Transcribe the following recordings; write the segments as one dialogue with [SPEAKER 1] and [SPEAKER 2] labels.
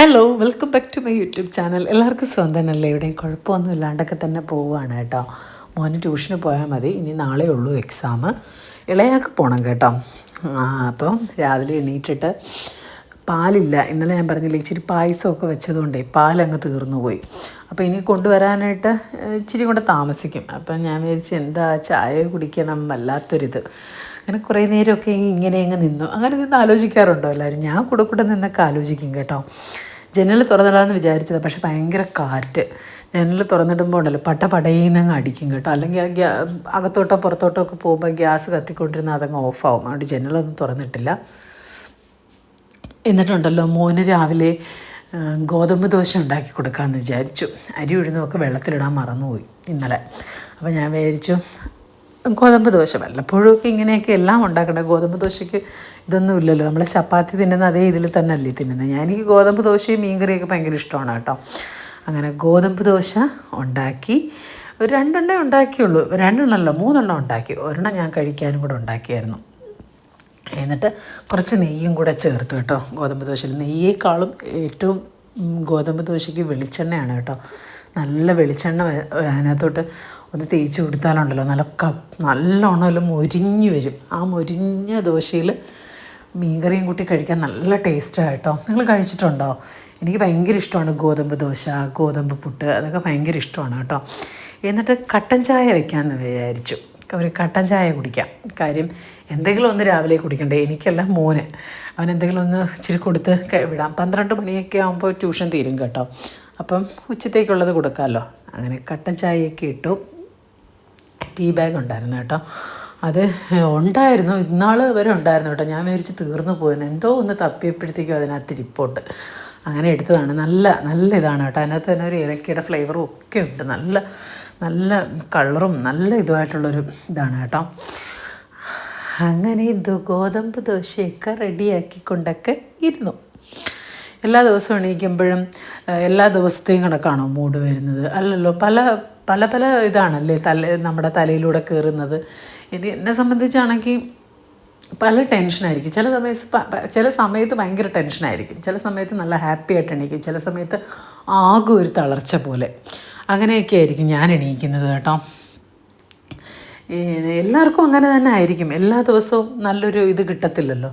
[SPEAKER 1] Hello welcome back to my YouTube channel എല്ലാവർക്കും സ്വന്തം തന്നെയല്ലേ? ഇവിടെയും കുഴപ്പമൊന്നും ഇല്ലാണ്ടൊക്കെ തന്നെ പോവുകയാണ് കേട്ടോ. മോന് ട്യൂഷന് പോയാൽ മതി. ഇനി നാളെ ഉള്ളൂ എക്സാം ഇളയാൾക്ക് പോകണം കേട്ടോ. അപ്പം രാവിലെ എണീറ്റിട്ട് പാലില്ല. ഇന്നലെ ഞാൻ പറഞ്ഞില്ല ഇച്ചിരി പായസമൊക്കെ വെച്ചതുകൊണ്ടേ പാലങ്ങ് തീർന്നു പോയി അപ്പോൾ ഇനി കൊണ്ടുവരാനായിട്ട് ഇച്ചിരി കൂടെ താമസിക്കും. അപ്പം ഞാൻ വിചാരിച്ചു എന്താ ചായ കുടിക്കണം വല്ലാത്തൊരിത്. അങ്ങനെ കുറേ നേരമൊക്കെ ഇങ്ങനെ അങ്ങ് നിന്നു. അങ്ങനെ നിന്ന് ആലോചിക്കാറുണ്ടോ എല്ലാവരും? ഞാൻ കൂടെ കൂടെ നിന്നൊക്കെ ആലോചിക്കും കേട്ടോ. ജനൽ തുറന്നിടാമെന്ന് വിചാരിച്ചത് പക്ഷെ ഭയങ്കര കാറ്റ്. ജനൽ തുറന്നിടുമ്പോൾ ഉണ്ടല്ലോ പട്ട പടയുന്നങ്ങ് അടിക്കും കേട്ടോ. അല്ലെങ്കിൽ ആ അകത്തോട്ടോ പുറത്തോട്ടോ ഒക്കെ പോകുമ്പോൾ ഗ്യാസ് കത്തിക്കൊണ്ടിരുന്ന അതങ്ങ് ഓഫാവും അതുകൊണ്ട് ജനലൊന്നും തുറന്നിട്ടില്ല. എന്നിട്ടുണ്ടല്ലോ മോന് രാവിലെ ഗോതമ്പ് ദോശ ഉണ്ടാക്കി കൊടുക്കാമെന്ന് വിചാരിച്ചു. അരി ഉഴുന്നൊക്കെ വെള്ളത്തിലിടാൻ മറന്നുപോയി ഇന്നലെ. അപ്പോൾ ഞാൻ വിചാരിച്ചു ഗോതമ്പ് ദോശ. വല്ലപ്പോഴും ഒക്കെ ഇങ്ങനെയൊക്കെ എല്ലാം ഉണ്ടാക്കണം. ഗോതമ്പ് ദോശയ്ക്ക് ഇതൊന്നും ഇല്ലല്ലോ. നമ്മൾ ചപ്പാത്തി തിന്നുന്ന അതേ ഇതിൽ തന്നെ അല്ലേ തിന്നുന്നത്. ഞാൻ എനിക്ക് ഗോതമ്പ് ദോശയും മീൻകറിയൊക്കെ ഭയങ്കര ഇഷ്ടമാണ് കേട്ടോ. അങ്ങനെ ഗോതമ്പ് ദോശ ഉണ്ടാക്കി. ഒരു രണ്ടെണ്ണേ ഉണ്ടാക്കിയുള്ളൂ. രണ്ടെണ്ണമല്ല മൂന്നെണ്ണം ഉണ്ടാക്കി. ഒരെണ്ണം ഞാൻ കഴിക്കാനും കൂടെ ഉണ്ടാക്കിയായിരുന്നു. എന്നിട്ട് കുറച്ച് നെയ്യും കൂടെ ചേർത്ത് കേട്ടോ. ഗോതമ്പ് ദോശയിൽ നെയ്യേക്കാളും ഏറ്റവും ഗോതമ്പ് ദോശയ്ക്ക് വെളിച്ചെണ്ണയാണ് കേട്ടോ. നല്ല വെളിച്ചെണ്ണ അതിനകത്തോട്ട് ഒന്ന് തേച്ച് കൊടുത്താലുണ്ടല്ലോ. നല്ല ക നല്ലോണം മൊരിഞ്ഞ് വരും. ആ മൊരിഞ്ഞ ദോശയിൽ മീൻകറിയും കൂട്ടി കഴിക്കാൻ നല്ല ടേസ്റ്റാണ് കേട്ടോ. നിങ്ങൾ കഴിച്ചിട്ടുണ്ടോ? എനിക്ക് ഭയങ്കര ഇഷ്ടമാണ് ഗോതമ്പ് ദോശ ഗോതമ്പ് പുട്ട് അതൊക്കെ ഭയങ്കര ഇഷ്ടമാണ് കേട്ടോ. എന്നിട്ട് കട്ടൻ ചായ വെക്കാമെന്ന് വിചാരിച്ചു. ഒരു കട്ടൻ ചായ കുടിക്കാം. കാര്യം എന്തെങ്കിലും ഒന്ന് രാവിലെ കുടിക്കണ്ടേ? എനിക്കല്ല മോന്. അവൻ എന്തെങ്കിലും ഒന്ന് ഇച്ചിരി കൊടുത്ത് വിടാം. പന്ത്രണ്ട് മണിയൊക്കെ ആകുമ്പോൾ ട്യൂഷൻ തീരും കേട്ടോ. അപ്പം ഉച്ചത്തേക്കുള്ളത് കൊടുക്കാമല്ലോ. അങ്ങനെ കട്ടൻ ചായയൊക്കെ ഇട്ടു. ടീ ബാഗ് ഉണ്ടായിരുന്നു കേട്ടോ. അത് ഉണ്ടായിരുന്നു. ഇന്നാൾ വരെ ഉണ്ടായിരുന്നു കേട്ടോ. ഞാൻ വിചാരിച്ച് തീർന്നു പോയിരുന്നു എന്തോ ഒന്ന് തപ്പിയപ്പോഴത്തേക്കും അതിനകത്ത് ഇരിപ്പുണ്ട്. അങ്ങനെ എടുത്തതാണ്. നല്ല നല്ല ഇതാണ് കേട്ടോ. അതിനകത്ത് തന്നെ ഒരു ഏലക്കയുടെ ഫ്ലേവറും ഒക്കെ ഉണ്ട്. നല്ല നല്ല കളറും നല്ല ഇതുമായിട്ടുള്ളൊരു ഇതാണ് കേട്ടോ. അങ്ങനെ ഗോതമ്പ് ദോശയൊക്കെ റെഡിയാക്കിക്കൊണ്ടൊക്കെ ഇരുന്നു. എല്ലാ ദിവസവും എണീക്കുമ്പോഴും എല്ലാ ദിവസത്തെയും കണക്കാണോ മൂഡ് വരുന്നത്? അല്ലല്ലോ പല പല പല ഇതാണല്ലേ തല നമ്മുടെ തലയിലൂടെ കയറുന്നത് ഇനി എന്നെ സംബന്ധിച്ചാണെങ്കിൽ പല ടെൻഷനായിരിക്കും ചില സമയത്ത് ചില സമയത്ത് ഭയങ്കര ടെൻഷനായിരിക്കും ചില സമയത്ത് നല്ല ഹാപ്പി ആയിട്ട് എണീക്കും. ചില സമയത്ത് ആകെ ഒരു തളർച്ച പോലെ. അങ്ങനെയൊക്കെ ആയിരിക്കും ഞാൻ എണീക്കുന്നത് കേട്ടോ. എല്ലാവർക്കും അങ്ങനെ തന്നെ ആയിരിക്കും. എല്ലാ ദിവസവും നല്ലൊരു ഇത് കിട്ടത്തില്ലല്ലോ.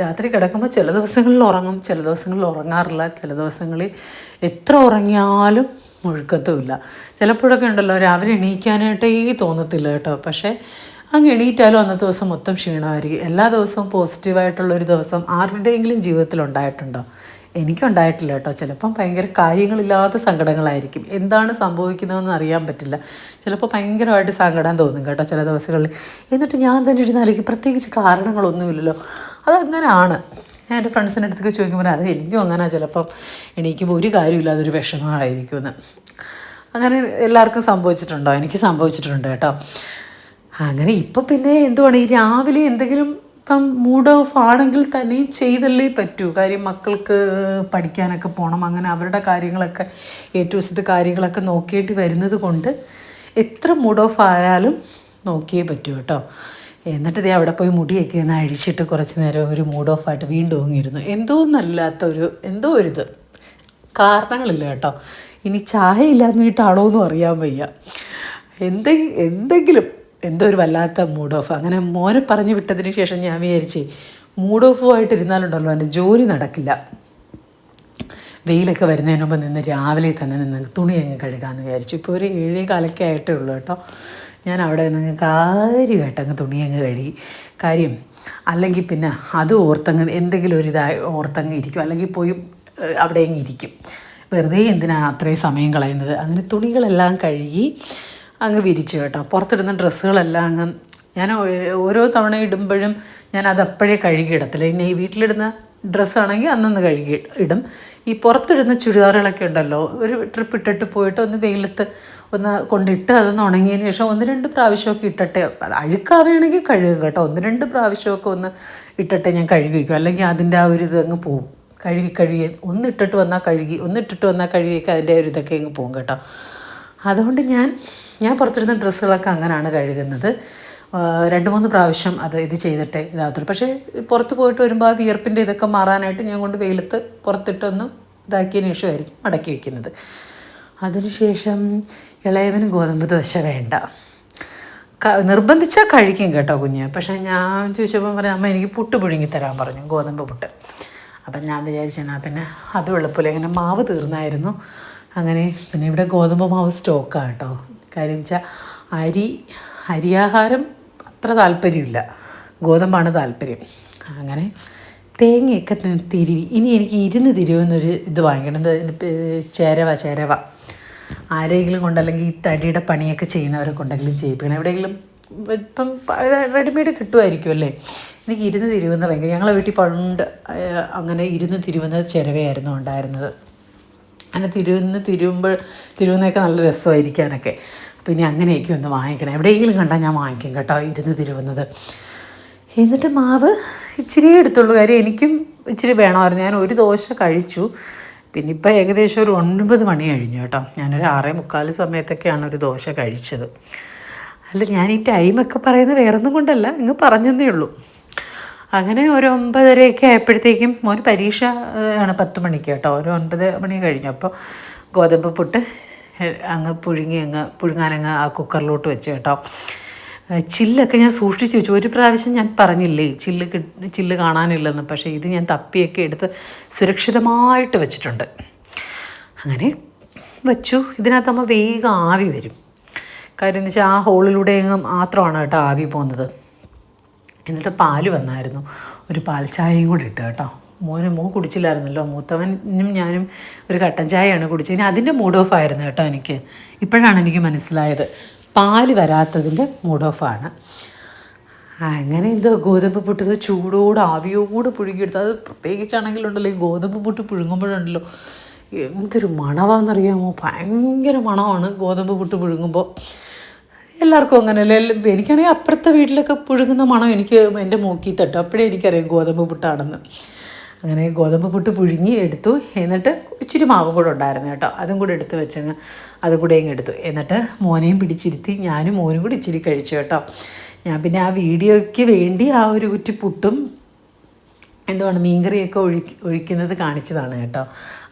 [SPEAKER 1] രാത്രി കിടക്കുമ്പോൾ ചില ദിവസങ്ങളിൽ ഉറങ്ങും ചില ദിവസങ്ങളിൽ ഉറങ്ങാറില്ല ചില ദിവസങ്ങളിൽ എത്ര ഉറങ്ങിയാലും മുഴുക്കത്തുമില്ല. ചിലപ്പോഴൊക്കെ ഉണ്ടല്ലോ രാവിലെ എണീക്കാനായിട്ടേ തോന്നത്തില്ല കേട്ടോ. പക്ഷേ അങ്ങ് എണീറ്റാലും അന്നത്തെ ദിവസം മൊത്തം ക്ഷീണമായിരിക്കും. എല്ലാ ദിവസവും പോസിറ്റീവായിട്ടുള്ളൊരു ദിവസം ആരുടെയെങ്കിലും ജീവിതത്തിൽ ഉണ്ടായിട്ടുണ്ടോ? എനിക്കുണ്ടായിട്ടില്ല കേട്ടോ. ചിലപ്പം ഭയങ്കര കാര്യങ്ങളില്ലാത്ത സങ്കടങ്ങളായിരിക്കും. എന്താണ് സംഭവിക്കുന്നതെന്ന് അറിയാൻ പറ്റില്ല. ചിലപ്പോൾ ഭയങ്കരമായിട്ട് സങ്കടം തോന്നും കേട്ടോ ചില ദിവസങ്ങളിൽ. എന്നിട്ട് ഞാൻ തന്നെ ഇരുന്നാലേക്ക് പ്രത്യേകിച്ച് കാരണങ്ങളൊന്നുമില്ലല്ലോ. അതങ്ങനെയാണ് ഞാൻ എന്റെ ഫ്രണ്ട്സിന്റെ അടുത്തൊക്കെ ചോദിക്കുമ്പോൾ അത് എനിക്കും അങ്ങനെ. ചിലപ്പം എണീക്കുമ്പോൾ ഒരു കാര്യമില്ലാതൊരു വിഷമമായിരിക്കുമെന്ന്. അങ്ങനെ എല്ലാവർക്കും സംഭവിച്ചിട്ടുണ്ടോ? എനിക്ക് സംഭവിച്ചിട്ടുണ്ട് കേട്ടോ. അങ്ങനെ ഇപ്പം പിന്നെ എന്തുവാണ്? ഈ രാവിലെ എന്തെങ്കിലും ഇപ്പം മൂഡ് ഓഫ് ആണെങ്കിൽ തന്നെയും ചെയ്തല്ലേ പറ്റൂ. കാര്യം മക്കൾക്ക് പഠിക്കാനൊക്കെ പോകണം അങ്ങനെ അവരുടെ കാര്യങ്ങളൊക്കെ എ കാര്യങ്ങളൊക്കെ നോക്കേണ്ടി വരുന്നത് കൊണ്ട് എത്ര മൂഡ് ഓഫ് ആയാലും നോക്കിയേ പറ്റൂ കേട്ടോ. എന്നിട്ട് ദേ അവിടെ പോയി മുടിയൊക്കെ ഒന്ന് അഴിച്ചിട്ട് കുറച്ച് നേരം ഒരു മൂഡ് ഓഫ് ആയിട്ട് വീണ്ടും ഓങ്ങിയിരുന്നു. എന്തോ നല്ലാത്ത ഒരു എന്തോ ഒരിത്. കാരണങ്ങളില്ല കേട്ടോ. ഇനി ചായ ഇല്ലാന്നിട്ടാണോ എന്നും അറിയാൻ വയ്യ. എന്തെങ്കിലും എന്തെങ്കിലും എന്തോ ഒരു വല്ലാത്ത മൂഡ് ഓഫ് അങ്ങനെ മോനെ പറഞ്ഞു വിട്ടതിന് ശേഷം ഞാൻ വിചാരിച്ചേ മൂഡ് ഓഫുമായിട്ട് ഇരുന്നാലുണ്ടല്ലോ എന്റെ ജോലി നടക്കില്ല. വെയിലൊക്കെ വരുന്നതിന് മുമ്പ് നിന്ന് രാവിലെ തന്നെ നിന്ന് തുണി അങ്ങ് കഴുകാമെന്ന് വിചാരിച്ചു. ഇപ്പോൾ ഒരു ഏഴേ കാലൊക്കെ ആയിട്ടേ ഉള്ളൂ കേട്ടോ. ഞാൻ അവിടെ നിന്ന് കാര്യമായിട്ട് അങ്ങ് തുണി അങ്ങ് കഴുകി. കാര്യം അല്ലെങ്കിൽ പിന്നെ അത് ഓർത്തങ്ങ് എന്തെങ്കിലും ഒരു ഇതായി ഓർത്തങ്ങ് ഇരിക്കും. അല്ലെങ്കിൽ പോയി അവിടെ അങ്ങ് ഇരിക്കും. വെറുതെ എന്തിനാണ് അത്രയും സമയം കളയുന്നത്? അങ്ങനെ തുണികളെല്ലാം കഴുകി അങ്ങ് വിരിച്ചു കേട്ടോ. പുറത്തിടുന്ന ഡ്രസ്സുകളെല്ലാം അങ്ങ് ഞാൻ ഓരോ തവണ ഇടുമ്പോഴും ഞാൻ അതപ്പോഴേ കഴുകിയിടത്തില്ല ഇനി ഈ വീട്ടിലിടുന്ന ഡ്രസ്സാണെങ്കിൽ അന്നൊന്ന് കഴുകി ഇടും. ഈ പുറത്തിടുന്ന ചുരിദാറുകളൊക്കെ ഉണ്ടല്ലോ ഒരു ട്രിപ്പ് ഇട്ടിട്ട് പോയിട്ട് ഒന്ന് വെയിലത്ത് ഒന്ന് കൊണ്ടിട്ട് അതൊന്ന് ഉണങ്ങിയതിന് ശേഷം ഒന്ന് രണ്ട് പ്രാവശ്യമൊക്കെ ഇട്ടിട്ട് അഴുക്കാവുകയാണെങ്കിൽ കഴുകും കേട്ടോ. ഒന്ന് രണ്ട് പ്രാവശ്യമൊക്കെ ഒന്ന് ഇട്ടിട്ട് ഞാൻ കഴുകി വയ്ക്കും. അല്ലെങ്കിൽ അതിന്റെ ആ ഒരു ഇത് അങ്ങ് പോവും. കഴുകി കഴുകി ഒന്ന് ഇട്ടിട്ട് വന്നാൽ കഴുകി ഒന്ന് ഇട്ടിട്ട് വന്നാൽ കഴുകിയൊക്കെ അതിന്റെ ഒരു ഇതൊക്കെ അങ്ങ് പോകും കേട്ടോ. അതുകൊണ്ട് ഞാൻ ഞാൻ പുറത്തിരുന്ന ഡ്രസ്സുകളൊക്കെ അങ്ങനെയാണ് കഴുകുന്നത്. രണ്ട് മൂന്ന് പ്രാവശ്യം അത് ഇത് ചെയ്തിട്ടേ ഇതാകത്തുള്ളൂ. പക്ഷേ പുറത്ത് പോയിട്ട് വരുമ്പോൾ ആ വിയർപ്പിന്റെ ഇതൊക്കെ മാറാനായിട്ട് ഞാൻ കൊണ്ട് വെയിലത്ത് പുറത്തിട്ടൊന്ന് ഇതാക്കിയതിന് ശേഷമായിരിക്കും മടക്കി വയ്ക്കുന്നത് അതിനുശേഷം ഇളയവന് ഗോതമ്പ് ദോശ വേണ്ട. നിർബന്ധിച്ചാൽ കഴിക്കും കേട്ടോ കുഞ്ഞ്. പക്ഷേ ഞാൻ ചോദിച്ചപ്പോൾ പറഞ്ഞു അമ്മ എനിക്ക് പുട്ട് പുഴുങ്ങി തരാൻ പറഞ്ഞു ഗോതമ്പ് പുട്ട്. അപ്പം ഞാൻ വിചാരിച്ചാൽ പിന്നെ അത് വെളുപ്പില്ല ഇങ്ങനെ മാവ് തീർന്നായിരുന്നു. അങ്ങനെ പിന്നെ ഇവിടെ ഗോതമ്പ് മാവ് സ്റ്റോക്കാണ് കേട്ടോ. കാര്യം വെച്ചാൽ അരി അരിയാഹാരം അത്ര താല്പര്യമില്ല. ഗോതമ്പാണ് താല്പര്യം. അങ്ങനെ തേങ്ങയൊക്കെ തിരിവി. ഇനി എനിക്ക് ഇരുന്ന് തിരുവുന്നൊരു ഇത് വാങ്ങിക്കണം. ചേരവ ചേരവ. ആരെങ്കിലും കൊണ്ടല്ലെങ്കിൽ ഈ തടിയുടെ പണിയൊക്കെ ചെയ്യുന്നവരെ കൊണ്ടെങ്കിലും ചെയ്യിപ്പിക്കണം. എവിടെയെങ്കിലും ഇപ്പം റെഡിമെയ്ഡ് കിട്ടുമായിരിക്കും അല്ലേ? എനിക്ക് ഇരുന്ന് തിരുവുന്ന ഭയങ്കര ഞങ്ങളെ വീട്ടിൽ പണ്ട് അങ്ങനെ ഇരുന്ന് തിരുവുന്ന ചിരവയായിരുന്നു ഉണ്ടായിരുന്നത്. അങ്ങനെ തിരുവന്ന് തിരുവുമ്പോൾ തിരുവുന്നൊക്കെ നല്ല രസമായിരിക്കാനൊക്കെ. അപ്പോൾ ഇനി അങ്ങനെയൊക്കെ ഒന്ന് വാങ്ങിക്കണം. എവിടെയെങ്കിലും കണ്ടാൽ ഞാൻ വാങ്ങിക്കും കേട്ടോ ഇരുന്ന് തിരുവുന്നത്. എന്നിട്ട് മാവ് ഇച്ചിരി എടുത്തുള്ളൂ. കാര്യം എനിക്കും ഇച്ചിരി വേണമായിരുന്നു. ഞാൻ ഒരു ദോശ കഴിച്ചു. പിന്നെ ഇപ്പോൾ ഏകദേശം ഒരു ഒൻപത് മണി കഴിഞ്ഞു കേട്ടോ. ഞാനൊരു ആറേ മുക്കാൽ സമയത്തൊക്കെയാണ് ഒരു ദോശ കഴിച്ചത്. അല്ല ഞാൻ ഈ ടൈമൊക്കെ പറയുന്നത് വേറൊന്നും കൊണ്ടല്ല. ഇങ്ങ് പറഞ്ഞതേ ഉള്ളൂ. അങ്ങനെ ഒരു ഒമ്പതരയൊക്കെ ആയപ്പോഴത്തേക്കും മോൻ പരീക്ഷ ആണ് പത്ത് മണിക്ക് കേട്ടോ. ഒരു ഒൻപത് മണി കഴിഞ്ഞു. അപ്പോൾ ഗോതമ്പ് പുട്ട് അങ്ങ് പുഴുങ്ങി അങ്ങ് പുഴുങ്ങാനങ്ങ് ആ കുക്കറിലോട്ട് വെച്ച് കേട്ടോ. ചില്ലൊക്കെ ഞാൻ സൂക്ഷിച്ച് വെച്ചു. ഒരു പ്രാവശ്യം ഞാൻ പറഞ്ഞില്ലേ ചില്ല് കിട്ടി ചില്ല് കാണാനില്ലെന്ന്. പക്ഷേ ഇത് ഞാൻ തപ്പിയൊക്കെ എടുത്ത് സുരക്ഷിതമായിട്ട് വെച്ചിട്ടുണ്ട്. അങ്ങനെ വെച്ചു. ഇതിനകത്താകുമ്പോൾ വേഗം ആവി വരും. കാര്യം എന്ന് വെച്ചാൽ ആ ഹോളിലൂടെ എങ്ങും മാത്രമാണ് കേട്ടോ ആവി പോകുന്നത്. എന്നിട്ട് പാൽ വന്നായിരുന്നു. ഒരു പാൽ ചായയും കൂടി ഇട്ട് കേട്ടോ. മോന് മോ കുടിച്ചില്ലായിരുന്നല്ലോ. മൂത്തവനും ഞാനും ഒരു കട്ടൻ ചായയാണ് കുടിച്ചത്. ഇനി അതിന്റെ മൂഡ് ഓഫ് ആയിരുന്നു കേട്ടോ എനിക്ക്. ഇപ്പോഴാണ് എനിക്ക് മനസ്സിലായത്. പാൽ വരാത്തതിന്റെ മൂഡ് ഓഫാണ് അങ്ങനെ എന്തോ ഗോതമ്പ് പുട്ടത് ചൂടോട് ആവിയോട് പുഴുകിയെടുത്തു. അത് പ്രത്യേകിച്ചാണെങ്കിലും ഉണ്ടല്ലോ ഈ ഗോതമ്പ് പുട്ട് പുഴുങ്ങുമ്പോഴുണ്ടല്ലോ. എന്തൊരു മണവാണെന്നറിയാമോ ഭയങ്കര മണമാണ് ഗോതമ്പ് പുട്ട് പുഴുങ്ങുമ്പോൾ. എല്ലാവർക്കും അങ്ങനെയല്ലേ? എനിക്കാണെങ്കിൽ അപ്പുറത്തെ വീട്ടിലൊക്കെ പുഴുങ്ങുന്ന മണം എനിക്ക് എന്റെ മൂക്കി തട്ടും. അപ്പോഴേ എനിക്കറിയാം ഗോതമ്പ് പുട്ടാണെന്ന്. അങ്ങനെ ഗോതമ്പ് പുട്ട് പുഴുങ്ങി എടുത്തു. എന്നിട്ട് ഇച്ചിരി മാവും കൂടെ ഉണ്ടായിരുന്നു കേട്ടോ. അതും കൂടെ എടുത്ത് വെച്ചങ്ങ് അതും കൂടെ ഇങ്ങ് എടുത്തു. എന്നിട്ട് മോനെയും പിടിച്ചിരുത്തി. ഞാനും മോനും കൂടി ഇച്ചിരി കഴിച്ചു കേട്ടോ. ഞാൻ പിന്നെ ആ വീഡിയോയ്ക്ക് വേണ്ടി ആ ഒരു കുറ്റി പുട്ടും എന്തുവാണ് മീൻകറിയൊക്കെ ഒഴി ഒഴിക്കുന്നത് കാണിച്ചതാണ് കേട്ടോ.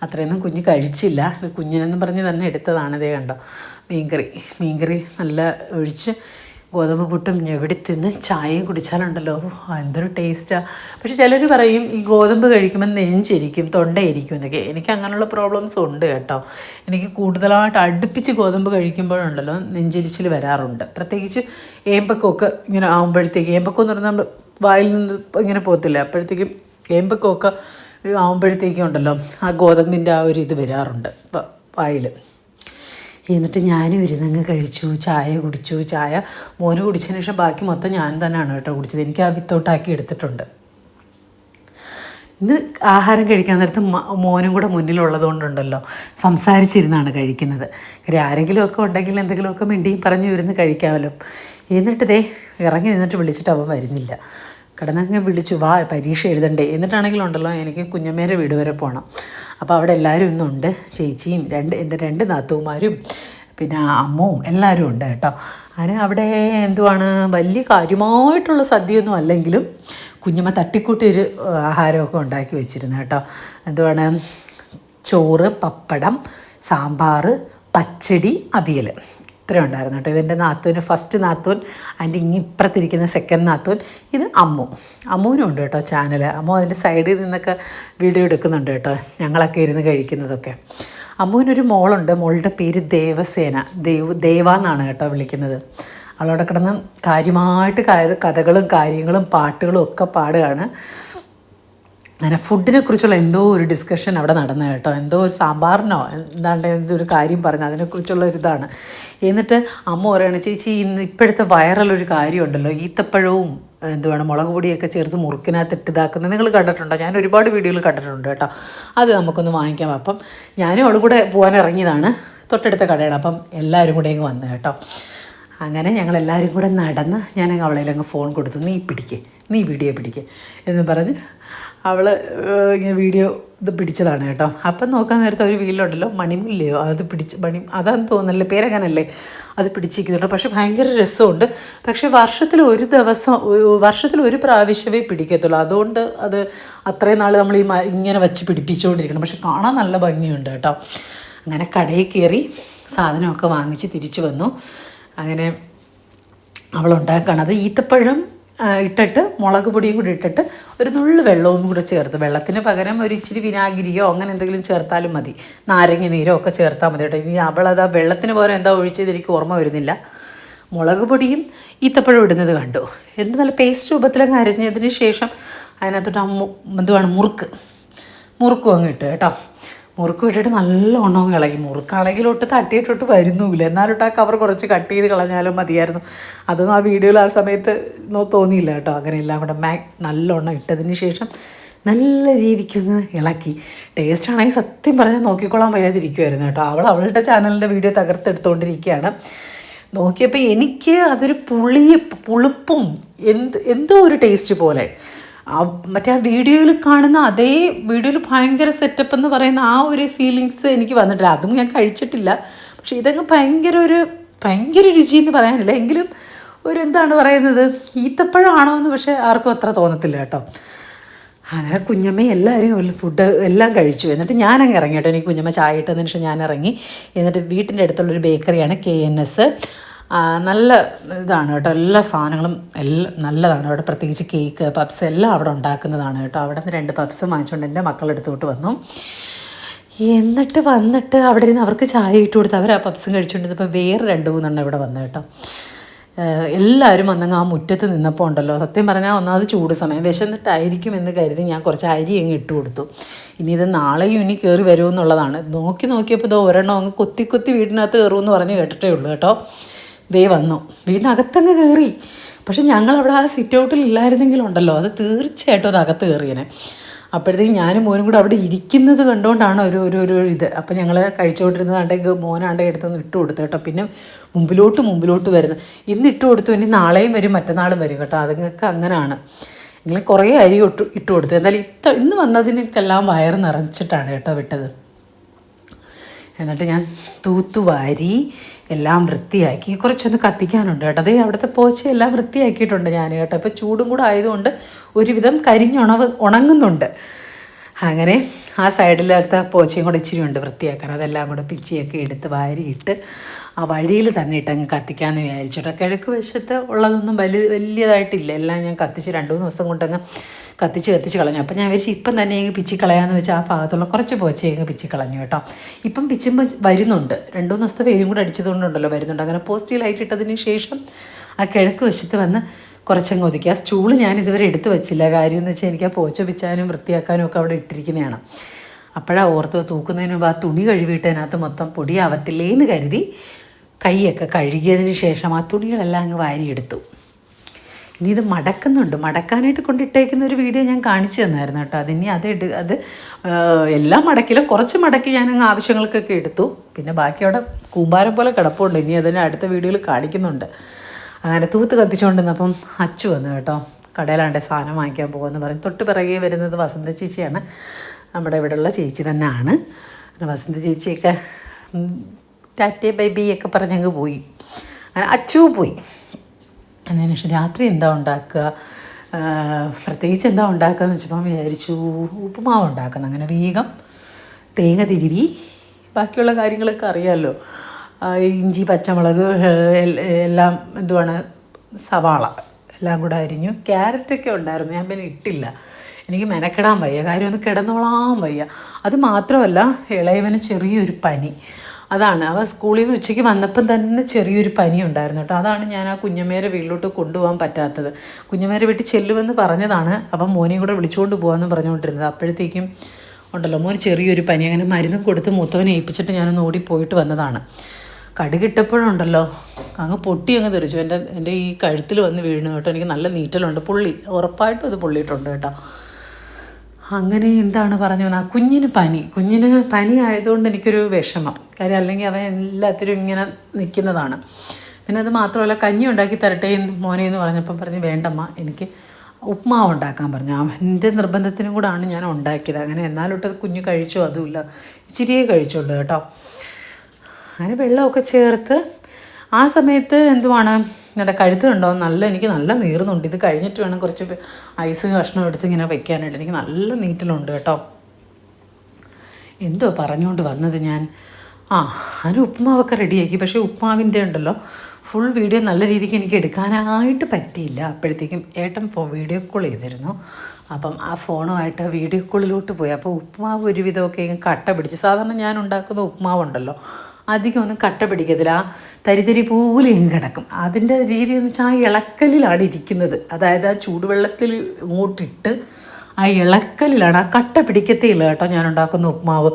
[SPEAKER 1] അത്രയൊന്നും കുഞ്ഞ് കഴിച്ചില്ല. ഇത് കുഞ്ഞിനെന്നും പറഞ്ഞ് തന്നെ എടുത്തതാണ്. ഇതേ കണ്ടോ മീൻകറി. മീൻകറി നല്ല ഒഴിച്ച് ഗോതമ്പ് പുട്ടും ഞെവിടി തിന്ന് ചായയും കുടിച്ചാലുണ്ടല്ലോ. എന്തൊരു ടേസ്റ്റാണ് പക്ഷെ ചിലർ പറയും ഈ ഗോതമ്പ് കഴിക്കുമ്പോൾ നെഞ്ചിരിക്കും തൊണ്ടയിരിക്കും എന്നൊക്കെ. എനിക്ക് അങ്ങനെയുള്ള പ്രോബ്ലംസ് ഉണ്ട് കേട്ടോ. എനിക്ക് കൂടുതലായിട്ട് അടുപ്പിച്ച് ഗോതമ്പ് കഴിക്കുമ്പോഴുണ്ടല്ലോ നെഞ്ചിരിച്ചിൽ വരാറുണ്ട്. പ്രത്യേകിച്ച് ഏമ്പക്കമൊക്കെ ഇങ്ങനെ ആകുമ്പോഴത്തേക്ക് ഏമ്പക്കം എന്ന് പറഞ്ഞാൽ നമ്മൾ വായിൽ നിന്ന് ഇങ്ങനെ പോകത്തില്ല. അപ്പോഴത്തേക്കും ഏമ്പക്കമൊക്കെ ആകുമ്പോഴത്തേക്കും ഉണ്ടല്ലോ ആ ഗോതമ്പിന്റെ ആ ഒരു ഇത് വരാറുണ്ട് വായിൽ എന്നിട്ട് ഞാനും ഇരുന്നങ്ങ് കഴിച്ചു ചായ കുടിച്ചു. ചായ മോന് കുടിച്ചതിന് ശേഷം ബാക്കി മൊത്തം ഞാൻ തന്നെയാണ് കേട്ടോ കുടിച്ചത്. എനിക്ക് ആ വിത്തോട്ടാക്കി എടുത്തിട്ടുണ്ട്. ഇന്ന് ആഹാരം കഴിക്കാൻ നേരത്ത് മോനും കൂടെ മുന്നിലുള്ളത് കൊണ്ടുണ്ടല്ലോ സംസാരിച്ചിരുന്നാണ് കഴിക്കുന്നത്. കാര്യം ആരെങ്കിലുമൊക്കെ ഉണ്ടെങ്കിൽ എന്തെങ്കിലുമൊക്കെ മിണ്ടിയും പറഞ്ഞു ഇരുന്ന് കഴിക്കാമല്ലോ. എന്നിട്ട് ദേ ഇറങ്ങി നിന്നിട്ട് വിളിച്ചിട്ട് അവൻ വരുന്നില്ല. കിടന്നങ്ങ് വിളിച്ചു വാ പരീക്ഷ എഴുതണ്ടേ? എന്നിട്ടാണെങ്കിലുണ്ടല്ലോ എനിക്ക് കുഞ്ഞമ്മേരെ വീട് വരെ പോകണം അപ്പോൾ അവിടെ എല്ലാവരും ഇന്നുണ്ട്. ചേച്ചിയും രണ്ട് എന്റെ രണ്ട് നാത്തൂമാരും പിന്നെ അമ്മവും എല്ലാവരും ഉണ്ട് കേട്ടോ. അങ്ങനെ അവിടെ? എന്തുവാണ്? വലിയ കാര്യമായിട്ടുള്ള സദ്യയൊന്നും അല്ലെങ്കിലും കുഞ്ഞമ്മ തട്ടിക്കൂട്ടി ഒരു ആഹാരമൊക്കെ ഉണ്ടാക്കി വെച്ചിരുന്നു കേട്ടോ. എന്തുവാണ്? ചോറ് പപ്പടം സാമ്പാർ പച്ചടി അവിയൽ ഇത്രയും ഉണ്ടായിരുന്നു കേട്ടോ. ഇതെന്റെ നാത്തൂന് ഫസ്റ്റ് നാത്തൂൻ അതിന്റെ ഇങ്ങ് ഇപ്പുറത്തിരിക്കുന്ന സെക്കൻഡ് നാത്തൂൻ. ഇത് അമ്മു. അമ്മുവിനും ഉണ്ട് കേട്ടോ ചാനൽ അമ്മു അതിന്റെ സൈഡിൽ നിന്നൊക്കെ വീഡിയോ എടുക്കുന്നുണ്ട് കേട്ടോ ഞങ്ങളൊക്കെ ഇരുന്ന് കഴിക്കുന്നതൊക്കെ. അമ്മുവിനൊരു മോളുണ്ട് മോളുടെ പേര് ദേവസേന. ദേവ് ദേവ എന്നാണ് കേട്ടോ വിളിക്കുന്നത്. അവളവിടെ കിടന്ന് കാര്യമായിട്ട് കഥകളും കാര്യങ്ങളും പാട്ടുകളും ഒക്കെ പാടുകയാണ്. അങ്ങനെ ഫുഡിനെ കുറിച്ചുള്ള എന്തോ ഒരു ഡിസ്കഷൻ അവിടെ നടന്നു കേട്ടോ. എന്തോ ഒരു സാമ്പാറിനോ എന്താണ്ട് എന്തോ ഒരു കാര്യം പറഞ്ഞു അതിനെക്കുറിച്ചുള്ള ഒരിതാണ് എന്നിട്ട് അമ്മ പറയുകയാണ് ചേച്ചി ഇന്ന് ഇപ്പോഴത്തെ ഒരു കാര്യമുണ്ടല്ലോ ഈത്തപ്പഴവും എന്തുവാണ് മുളക് പൊടിയൊക്കെ ചേർത്ത് മുറുക്കിനകത്ത് ഇട്ട് ഇതാക്കുന്നത് നിങ്ങൾ കണ്ടിട്ടുണ്ടോ? ഞാൻ ഒരുപാട് വീഡിയോയിൽ കണ്ടിട്ടുണ്ട് കേട്ടോ. അത് നമുക്കൊന്ന് വാങ്ങിക്കാം. അപ്പം ഞാനും അവളും കൂടെ പോകാൻ ഇറങ്ങിയതാണ്. തൊട്ടടുത്ത കടയാണ്. അപ്പം എല്ലാവരും കൂടെ അങ്ങ് വന്നു കേട്ടോ. അങ്ങനെ ഞങ്ങൾ എല്ലാവരും കൂടെ നടന്ന് ഞാൻ അങ്ങ് ഫോൺ കൊടുത്തു. നീ പിടിക്കേ. നീ വീഡിയോ പിടിക്കേ. എന്ന് പറഞ്ഞ് അവൾ ഇങ്ങനെ വീഡിയോ ഇത് പിടിച്ചതാണ് കേട്ടോ. അപ്പം നോക്കാൻ നേരത്തെ ഒരു വീട്ടിലുണ്ടല്ലോ മണിമുല്ലയോ? അത് പിടിച്ച് മണി അതാന്ന് തോന്നുന്നല്ലേ പേരങ്ങനല്ലേ? അത് പിടിച്ചിരിക്കുന്നുണ്ട്. പക്ഷെ ഭയങ്കര രസമുണ്ട്. പക്ഷേ വർഷത്തിൽ ഒരു ദിവസം വർഷത്തിൽ ഒരു പ്രാവശ്യമേ പിടിക്കത്തുള്ളൂ. അതുകൊണ്ട് അത് അത്രയും നാൾ നമ്മൾ ഈ ഇങ്ങനെ വച്ച് പിടിപ്പിച്ചുകൊണ്ടിരിക്കണം. പക്ഷെ കാണാൻ നല്ല ഭംഗിയുണ്ട് കേട്ടോ. അങ്ങനെ കടയിൽ കയറി സാധനമൊക്കെ വാങ്ങിച്ച് തിരിച്ചു വന്നു. അങ്ങനെ അവളുണ്ടാക്കുകയാണ് അത് ഈത്തപ്പഴം ഇട്ടിട്ട് മുളക് പൊടിയും കൂടി ഇട്ടിട്ട് ഒരു നുള്ളു വെള്ളവും കൂടെ ചേർത്ത്. വെള്ളത്തിന് പകരം ഒരു ഇച്ചിരി വിനാഗിരിയോ അങ്ങനെ എന്തെങ്കിലും ചേർത്താലും മതി. നാരങ്ങ നീരോ ഒക്കെ ചേർത്താൽ മതി കേട്ടോ. ഇനി അവളത് ആ വെള്ളത്തിന് പകരം എന്താ ഒഴിച്ചത് എനിക്ക് ഓർമ്മ വരുന്നില്ല. മുളക് പൊടിയും ഈത്തപ്പഴം ഇടുന്നത് കണ്ടു. എന്ത് നല്ല പേസ്റ്റ് രൂപത്തിലങ്ങ് അരിഞ്ഞതിന് ശേഷം അതിനകത്തോട്ട് എന്തുവാണ്? മുറുക്ക്. മുറുക്കും അങ്ങ് ഇട്ട് കേട്ടോ. മുറുക്ക് വിട്ടിട്ട് നല്ല ഉണവും കളയും മുറുക്കാണെങ്കിൽ ഒട്ട് തട്ടിയിട്ടൊട്ട് വരുന്നുമില്ല. എന്നാലിട്ട് ആ കവർ കുറച്ച് കട്ട് ചെയ്ത് കളഞ്ഞാലും മതിയായിരുന്നു. അതൊന്നും ആ വീഡിയോയിൽ ആ സമയത്ത് തോന്നിയില്ല കേട്ടോ. അങ്ങനെ എല്ലാം കൂടെ നല്ല നല്ലോണം ഇട്ടതിന് ശേഷം നല്ല രീതിക്കൊന്ന് ഇളക്കി. ടേസ്റ്റ് ആണെങ്കിൽ സത്യം പറഞ്ഞാൽ നോക്കിക്കൊള്ളാൻ വയ്യാതിരിക്കുമായിരുന്നു കേട്ടോ. അവൾ അവളുടെ ചാനലിന്റെ വീഡിയോ തകർത്തെടുത്തുകൊണ്ടിരിക്കുകയാണ് നോക്കിയപ്പോൾ എനിക്ക് അതൊരു പുളി പുളിപ്പും എന്ത് എന്തോ ഒരു ടേസ്റ്റ് പോലെ. മറ്റേ ആ വീഡിയോയിൽ കാണുന്ന അതേ വീഡിയോയിൽ ഭയങ്കര സെറ്റപ്പ് എന്ന് പറയുന്ന ആ ഒരു ഫീലിങ്സ് എനിക്ക് വന്നിട്ടില്ല. അതും ഞാൻ കഴിച്ചിട്ടില്ല. പക്ഷെ ഇതങ്ങ് ഭയങ്കര ഒരു ഭയങ്കര രുചി എന്ന് പറയാനില്ല. എങ്കിലും ഒരു എന്താണ് പറയുന്നത്? ഈത്തപ്പഴമാണോ എന്ന് പക്ഷേ ആർക്കും അത്ര തോന്നത്തില്ല കേട്ടോ. അങ്ങനെ കുഞ്ഞമ്മ എല്ലാവരും ഫുഡ് എല്ലാം കഴിച്ചു. എന്നിട്ട് ഞാൻ ഞാനങ്ങ് ഇറങ്ങി കേട്ടോ. എനിക്ക് കുഞ്ഞമ്മ ചായ ഇട്ടതിന് ശേഷം ഞാൻ ഇറങ്ങി എന്നിട്ട് വീട്ടിന്റെ അടുത്തുള്ളൊരു ബേക്കറിയാണ് കെ എൻ എസ്. നല്ല ഇതാണ് കേട്ടോ. എല്ലാ സാധനങ്ങളും എല്ലാം നല്ലതാണ്. അവിടെ പ്രത്യേകിച്ച് കേക്ക് പപ്സ് എല്ലാം അവിടെ ഉണ്ടാക്കുന്നതാണ് കേട്ടോ. അവിടെ നിന്ന് രണ്ട് പപ്സ് വാങ്ങിച്ചുകൊണ്ട് എന്റെ മക്കളെടുത്തോട്ട് വന്നു. എന്നിട്ട് വന്നിട്ട് അവിടെ ഇരുന്ന് അവർക്ക് ചായ ഇട്ട് കൊടുത്ത് അവർ ആ പപ്സും കഴിച്ചുകൊണ്ടിരുന്നപ്പോൾ വേറെ രണ്ട് മൂന്നെണ്ണം ഇവിടെ വന്നു കേട്ടോ. എല്ലാവരും വന്നങ്ങ് ആ മുറ്റത്ത് നിന്നപ്പോൾ ഉണ്ടല്ലോ. സത്യം പറഞ്ഞാൽ ഒന്നാമത് ചൂട് സമയം. വിശന്നിട്ടായിരിക്കും എന്ന് കരുതി ഞാൻ കുറച്ച് അരി അങ്ങ് ഇട്ട് കൊടുത്തു. ഇനി ഇത് നാളെയും ഇനി കയറി വരുമെന്നുള്ളതാണ് നോക്കി നോക്കിയപ്പോൾ ഇത് ഒരെണ്ണം അങ്ങ് കൊത്തി കൊത്തി വീടിനകത്ത് കയറുമെന്ന് പറഞ്ഞ് കേട്ടിട്ടേ ഉള്ളൂ കേട്ടോ. ദേ വന്നു. വീടിനകത്തങ്ങ് കയറി പക്ഷെ ഞങ്ങളവിടെ ആ സിറ്റ് ഔട്ടിൽ ഇല്ലായിരുന്നെങ്കിലുണ്ടല്ലോ അത് തീർച്ചയായിട്ടും അത് അകത്ത് കയറിയനെ അപ്പോഴത്തേക്കും ഞാനും മോനും കൂടെ അവിടെ ഇരിക്കുന്നത് കണ്ടുകൊണ്ടാണ് ഒരു ഒരു ഒരു ഇത്. അപ്പം ഞങ്ങൾ കഴിച്ചുകൊണ്ടിരുന്നതാണ്ടെങ്കിൽ മോനാണ്ടെ എടുത്തൊന്ന് ഇട്ട് കൊടുത്തു കേട്ടോ. പിന്നെ മുമ്പിലോട്ട് മുമ്പിലോട്ട് വരുന്നത് ഇന്ന് ഇട്ട് കൊടുത്തു ഇനി നാളെയും വരും മറ്റന്നാളും വരും കേട്ടോ. അതുങ്ങൾക്ക് അങ്ങനെയാണ് എങ്കിലും കുറേ അരി ഇട്ടു ഇട്ട് കൊടുത്തു. എന്തായാലും ഇത്ത ഇന്ന് വന്നതിനൊക്കെല്ലാം വയറ് നിറച്ചിട്ടാണ് കേട്ടോ വിട്ടത്. എന്നിട്ട് ഞാൻ തൂത്തുവാരി എല്ലാം വൃത്തിയാക്കി. കുറച്ചൊന്ന് കത്തിക്കാനുണ്ട് കേട്ടോ. അതേ അവിടുത്തെ പോച്ച എല്ലാം വൃത്തിയാക്കിയിട്ടുണ്ട് ഞാൻ കേട്ടോ. ഇപ്പോൾ ചൂടും കൂടെ ആയതുകൊണ്ട് ഒരുവിധം കരിഞ്ഞുണവ് ഉണങ്ങുന്നുണ്ട്. അങ്ങനെ ആ സൈഡിലത്തെ പോച്ചയും കൂടെ ഇച്ചിരി ഉണ്ട് വൃത്തിയാക്കാൻ. അതെല്ലാം കൂടെ പിച്ചിയൊക്കെ എടുത്ത് വാരിയിട്ട് ആ വഴിയിൽ തന്നെ ഇട്ടങ്ങ് കത്തിക്കാമെന്ന് വിചാരിച്ചിട്ട് കിഴക്ക് വശത്ത് ഉള്ളതൊന്നും വലിയ വലിയതായിട്ടില്ല. എല്ലാം ഞാൻ കത്തിച്ച് രണ്ട് മൂന്ന് ദിവസം കൊണ്ടങ്ങ് കത്തിച്ച് കത്തിച്ച് കളഞ്ഞു. അപ്പം ഞാൻ വിചാരിച്ചു ഇപ്പം തന്നെ അങ്ങ് പിച്ചി കളയാന്ന് വെച്ചാൽ ആ ഭാഗത്തുള്ള കുറച്ച് പോച്ചയെ അങ്ങ് പിച്ചി കളഞ്ഞു കേട്ടോ. ഇപ്പം പിച്ചുമ്പോൾ വരുന്നുണ്ട്. രണ്ട് മൂന്ന് ദിവസത്തെ പേരും കൂടെ അടിച്ചതുകൊണ്ടുണ്ടല്ലോ വരുന്നുണ്ട്. അങ്ങനെ പോസ്റ്റ് ലൈറ്റ് ഇട്ടതിന് ശേഷം ആ കിഴക്ക് വശത്ത് വന്ന് കുറച്ചങ്ങ് ഒതുക്കി. ആ സ്റ്റൂൾ ഞാൻ ഇതുവരെ എടുത്തു വെച്ചില്ല. കാര്യം എന്ന് വെച്ചാൽ എനിക്ക് ആ പോച്ച പിച്ചാനും വൃത്തിയാക്കാനും ഒക്കെ അവിടെ ഇട്ടിരിക്കുന്നതാണ്. അപ്പോഴാണ് ഓർത്ത് തൂക്കുന്നതിന് മുമ്പ് ആ തുണി കഴുകിയിട്ടതിനകത്ത് മൊത്തം പൊടിയാവത്തില്ലേ എന്ന് കരുതി കൈയൊക്കെ കഴുകിയതിന് ശേഷം ആ തുണികളെല്ലാം അങ്ങ് വാരിയെടുത്തു. ഇനി ഇത് മടക്കുന്നുണ്ട്. മടക്കാനായിട്ട് കൊണ്ടിട്ടേക്കുന്ന ഒരു വീഡിയോ ഞാൻ കാണിച്ചു തന്നായിരുന്നു കേട്ടോ. അതിനി അത് എടു അത് എല്ലാം മടക്കില്ല. കുറച്ച് മടക്കി ഞാൻ അങ്ങ് ആവശ്യങ്ങൾക്കൊക്കെ എടുത്തു. പിന്നെ ബാക്കി അവിടെ കൂമ്പാരം പോലെ കിടപ്പുണ്ട്. ഇനി അതിനെ അടുത്ത വീഡിയോയിൽ കാണിക്കുന്നുണ്ട്. അങ്ങനെ തൂത്ത് കത്തിച്ചുകൊണ്ടിരുന്നപ്പം അച്ചു വന്നു കേട്ടോ. കടയിലാണ്ട് സാധനം വാങ്ങിക്കാൻ പോകുമെന്ന് പറയും തൊട്ട് പിറകെ വരുന്നത് വസന്ത ചേച്ചിയാണ്. നമ്മുടെ ഇവിടെയുള്ള ചേച്ചി തന്നെയാണ്. വസന്ത ചേച്ചിയൊക്കെ ടാറ്റേ ബൈബി ഒക്കെ പറഞ്ഞങ്ങ് പോയി. അങ്ങനെ അച്ചു പോയി. അതിന് ശേഷം രാത്രി എന്താ ഉണ്ടാക്കുക? പ്രത്യേകിച്ച് എന്താ ഉണ്ടാക്കുക എന്ന് വെച്ചപ്പം വിചാരിച്ചു ഉപ്പുമാവ് ഉണ്ടാക്കുന്നത് അങ്ങനെ വേഗം തേങ്ങ തിരുവി. ബാക്കിയുള്ള കാര്യങ്ങളൊക്കെ അറിയാമല്ലോ ഇഞ്ചി പച്ചമുളക് എല്ലാം എന്തുവാണ് സവാള എല്ലാം കൂടെ അരിഞ്ഞു. ക്യാരറ്റൊക്കെ ഉണ്ടായിരുന്നു ഞാൻ പിന്നെ ഇട്ടില്ല. എനിക്ക് മെനക്കെടാൻ വയ്യ കാര്യം ഒന്ന് കിടന്നോളാൻ വയ്യ. അത് മാത്രമല്ല ഇളയവന് ചെറിയൊരു പനി. അതാണ് അവ സ്കൂളിൽ നിന്ന് ഉച്ചയ്ക്ക് വന്നപ്പം തന്നെ ചെറിയൊരു പനി ഉണ്ടായിരുന്നു കേട്ടോ. അതാണ് ഞാൻ ആ കുഞ്ഞമ്മേരെ വീട്ടിലോട്ട് കൊണ്ടുപോകാൻ പറ്റാത്തത്. കുഞ്ഞമ്മേരെ വീട്ടിൽ ചെല്ലുമെന്ന് പറഞ്ഞതാണ് അപ്പം മോനെയും കൂടെ വിളിച്ചുകൊണ്ട് പോകാമെന്ന് പറഞ്ഞുകൊണ്ടിരുന്നത്. അപ്പോഴത്തേക്കും ഉണ്ടല്ലോ മോന് ചെറിയൊരു പനി അങ്ങനെ മരുന്ന് കൊടുത്ത് മൂത്തവനെ ഏൽപ്പിച്ചിട്ട് ഞാനൊന്ന് ഓടിപ്പോയിട്ട് വന്നതാണ്. കടുകിട്ടപ്പോഴുണ്ടല്ലോ. അങ്ങ് പൊട്ടി അങ്ങ് തെറിച്ചു. എന്റെ എന്റെ ഈ കഴുത്തിൽ വന്ന് വീണു കേട്ടോ. എനിക്ക് നല്ല നീറ്റലുണ്ട്. പുള്ളി ഉറപ്പായിട്ടും അത് പൊള്ളിയിട്ടുണ്ട് കേട്ടോ. അങ്ങനെ എന്താണ് പറഞ്ഞു ആ കുഞ്ഞിന് പനി. കുഞ്ഞിന് പനി ആയതുകൊണ്ട് എനിക്കൊരു വിഷമം. കാര്യം അല്ലെങ്കിൽ അവൻ എല്ലാത്തിനും ഇങ്ങനെ നിൽക്കുന്നതാണ്. പിന്നെ അത് മാത്രമല്ല കഞ്ഞി ഉണ്ടാക്കി തരട്ടെ എന്ന് മോനെ എന്ന് പറഞ്ഞപ്പം പറഞ്ഞ് വേണ്ടമ്മ എനിക്ക് ഉപ്മാവ് ഉണ്ടാക്കാൻ പറഞ്ഞു. അവന്റെ നിർബന്ധത്തിനും കൂടാണ് ഞാൻ ഉണ്ടാക്കിയത്. അങ്ങനെ എന്നാലൊട്ട് കുഞ്ഞ് കഴിച്ചോ? അതുമില്ല. ഇച്ചിരിയേ കഴിച്ചുള്ളൂ കേട്ടോ. അങ്ങനെ വെള്ളമൊക്കെ ചേർത്ത് ആ സമയത്ത് എന്തുവാണ്? എന്റെ കഴുത്തുണ്ടോ നല്ല എനിക്ക് നല്ല നീറുന്നുണ്ട്. ഇത് കഴിഞ്ഞിട്ട് വേണം കുറച്ച് ഐസ് കഷ്ണം എടുത്ത് ഇങ്ങനെ വെക്കാനായിട്ട്. എനിക്ക് നല്ല നീറ്റലുണ്ട് കേട്ടോ. എന്തോ പറഞ്ഞുകൊണ്ട് വന്നത് ഞാൻ. ആ അതിന് ഉപ്പുമാവൊക്കെ റെഡിയാക്കി. പക്ഷേ ഉപ്പുമാവിന്റെ ഉണ്ടല്ലോ. ഫുൾ വീഡിയോ നല്ല രീതിക്ക് എനിക്ക് എടുക്കാനായിട്ട് പറ്റിയില്ല. അപ്പോഴത്തേക്കും ഏട്ടൻ ഫോൺ വീഡിയോ കോൾ ചെയ്തിരുന്നു. അപ്പം ആ ഫോണുമായിട്ട് വീഡിയോ കോളിലോട്ട് പോയി. അപ്പോൾ ഉപ്പുമാവ് ഒരുവിധമൊക്കെ കട്ട പിടിച്ച്. സാധാരണ ഞാൻ ഉണ്ടാക്കുന്ന ഉപ്പുമാവുണ്ടല്ലോ. അധികം ഒന്നും കട്ട പിടിക്കത്തില്ല. തരിതരി പോലെ ഇങ്ങ് കിടക്കും. അതിന്റെ രീതി എന്ന് വെച്ചാൽ ആ ഇളക്കലിലാണ് ഇരിക്കുന്നത്. അതായത് ആ ചൂടുവെള്ളത്തിൽ ഇങ്ങോട്ടിട്ട് ആ ഇളക്കലിലാണ്. ആ കട്ട പിടിക്കത്തേയില്ല കേട്ടോ ഞാൻ ഉണ്ടാക്കുന്ന ഉപ്മാവ്.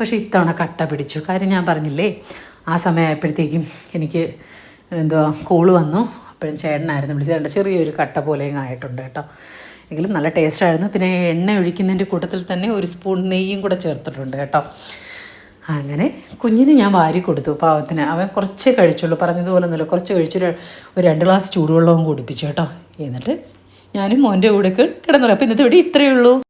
[SPEAKER 1] പക്ഷേ ഇത്തവണ കട്ട പിടിച്ചു. കാര്യം ഞാൻ പറഞ്ഞില്ലേ ആ സമയമായപ്പോഴത്തേക്കും എനിക്ക് എന്തുവാ കോൾ വന്നു. അപ്പോഴും ചേട്ടനായിരുന്നു വിളിച്ചത്. ചെറിയൊരു കട്ട പോലെയും ആയിട്ടുണ്ട് കേട്ടോ. എങ്കിലും നല്ല ടേസ്റ്റായിരുന്നു പിന്നെ എണ്ണ ഒഴിക്കുന്നതിന്റെ കൂട്ടത്തിൽ തന്നെ ഒരു സ്പൂൺ നെയ്യും കൂടെ ചേർത്തിട്ടുണ്ട് കേട്ടോ. അങ്ങനെ കുഞ്ഞിന് ഞാൻ വാരി കൊടുത്തു പാവത്തിന്. അവൻ കുറച്ചേ കഴിച്ചുള്ളൂ. പറഞ്ഞതുപോലെ ഒന്നുമില്ല. കുറച്ച് കഴിച്ചു ഒരു രണ്ട് ഗ്ലാസ് ചൂടുവെള്ളവും കുടിപ്പിച്ചു കേട്ടോ. എന്നിട്ട് ഞാനും മോന്റെ കൂടെ കിടന്നു അപ്പോൾ ഇന്നത്തെ ഇവിടെ ഇത്രയേ ഉള്ളൂ.